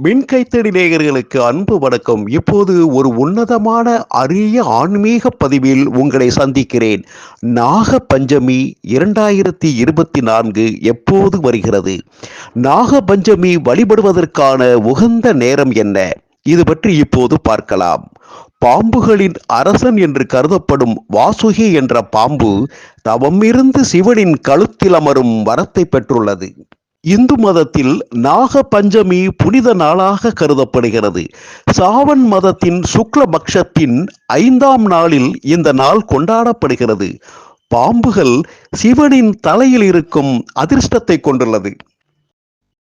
மின்கைத்தடி நேயர்களுக்கு அன்பு வணக்கம். இப்போது ஒரு உன்னதமான அரிய ஆன்மீக பதிவில் உங்களை சந்திக்கிறேன். நாக பஞ்சமி இரண்டாயிரத்தி இருபத்தி நான்கு எப்போது வருகிறது? நாக பஞ்சமி வழிபடுவதற்கான உகந்த நேரம் என்ன? இது பற்றி இப்போது பார்க்கலாம். பாம்புகளின் அரசன் என்று கருதப்படும் வாசுகி என்ற பாம்பு தவமிருந்து சிவனின் கழுத்தில் அமரும் வரத்தை பெற்றுள்ளது. இந்து மதத்தில் நாக பஞ்சமி புனித நாளாக கருதப்படுகிறது. சாவன் மதத்தின் சுக்லபக்ஷத்தின் ஐந்தாம் நாளில் இந்த நாள் கொண்டாடப்படுகிறது. பாம்புகள் சிவனின் தலையில் இருக்கும் அதிர்ஷ்டத்தை கொண்டுள்ளது.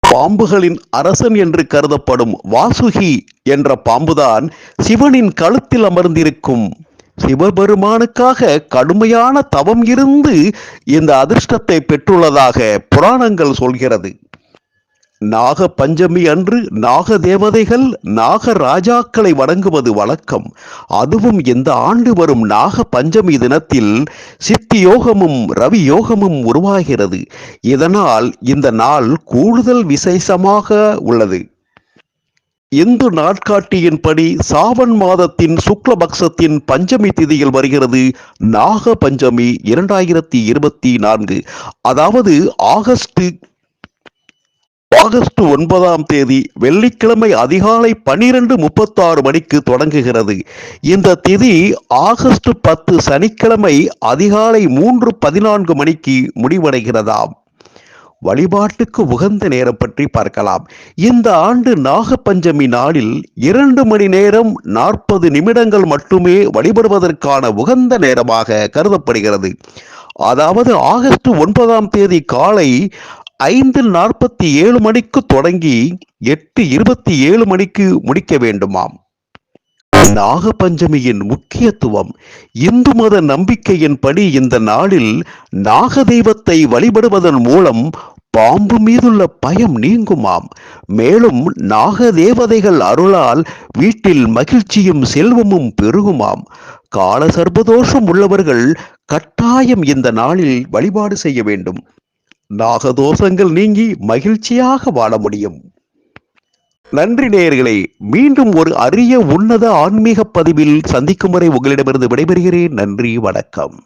பாம்புகளின் அரசன் என்று கருதப்படும் வாசுகி என்ற பாம்புதான் சிவனின் கழுத்தில் அமர்ந்திருக்கும். சிவபெருமானுக்காக கடுமையான தவம் இருந்து இந்த அதிர்ஷ்டத்தை பெற்றுள்ளதாக புராணங்கள் சொல்கிறது. நாக பஞ்சமி அன்று நாக தேவதைகள் நாக ராஜாக்களை வணங்குவது வழக்கம். அதுவும் இந்த ஆண்டு வரும் நாக பஞ்சமி தினத்தில் சித்தி யோகமும் ரவி யோகமும் உருவாகிறது. இதனால் இந்த நாள் கூடுதல் விசேஷமாக உள்ளது. இந்து நாட்காட்டியின்படி சாவன் மாதத்தின் சுக்லபக்சத்தின் பஞ்சமி திதியில் வருகிறது நாக பஞ்சமி இரண்டாயிரத்தி இருபத்தி நான்கு. அதாவது ஆகஸ்ட் ஆகஸ்ட் ஒன்பதாம் தேதி வெள்ளிக்கிழமை அதிகாலை பனிரெண்டு முப்பத்தாறு மணிக்கு தொடங்குகிறது. இந்த திதி ஆகஸ்ட் பத்து சனிக்கிழமை அதிகாலை மூன்று பதினான்கு மணிக்கு முடிவடைகிறதாம். வழிபாட்டுக்கு உகந்த நேரம் பற்றி பார்க்கலாம். இந்த ஆண்டு நாகப்பஞ்சமி நாளில் இரண்டு மணி நேரம் நாற்பது நிமிடங்கள் மட்டுமே வழிபடுவதற்கான உகந்த நேரமாக கருதப்படுகிறது. அதாவது ஆகஸ்ட் ஒன்பதாம் தேதி காலை ஐந்து நாற்பத்தி ஏழு மணிக்கு தொடங்கி எட்டு இருபத்தி ஏழு மணிக்கு முடிக்க வேண்டுமாம். நாகபஞ்சமியின் முக்கியத்துவம் இந்து மத நம்பிக்கையின்படி இந்த நாளில் நாக தெய்வத்தை வழிபடுவதன் மூலம் பாம்பு மீதுள்ள பயம் நீங்குமாம். மேலும் நாக தேவதைகள் அருளால் வீட்டில் மகிழ்ச்சியும் செல்வமும் பெருகுமாம். கால சர்பதோஷம் உள்ளவர்கள் கட்டாயம் இந்த நாளில் வழிபாடு செய்ய வேண்டும். நாகதோஷங்கள் நீங்கி மகிழ்ச்சியாக வாழ முடியும். நன்றி நேயர்களே மீண்டும் ஒரு அரிய உன்னத ஆன்மீக பதிவில் சந்திக்கும் வரை உங்களிடமிருந்து விடைபெறுகிறேன். நன்றி வணக்கம்.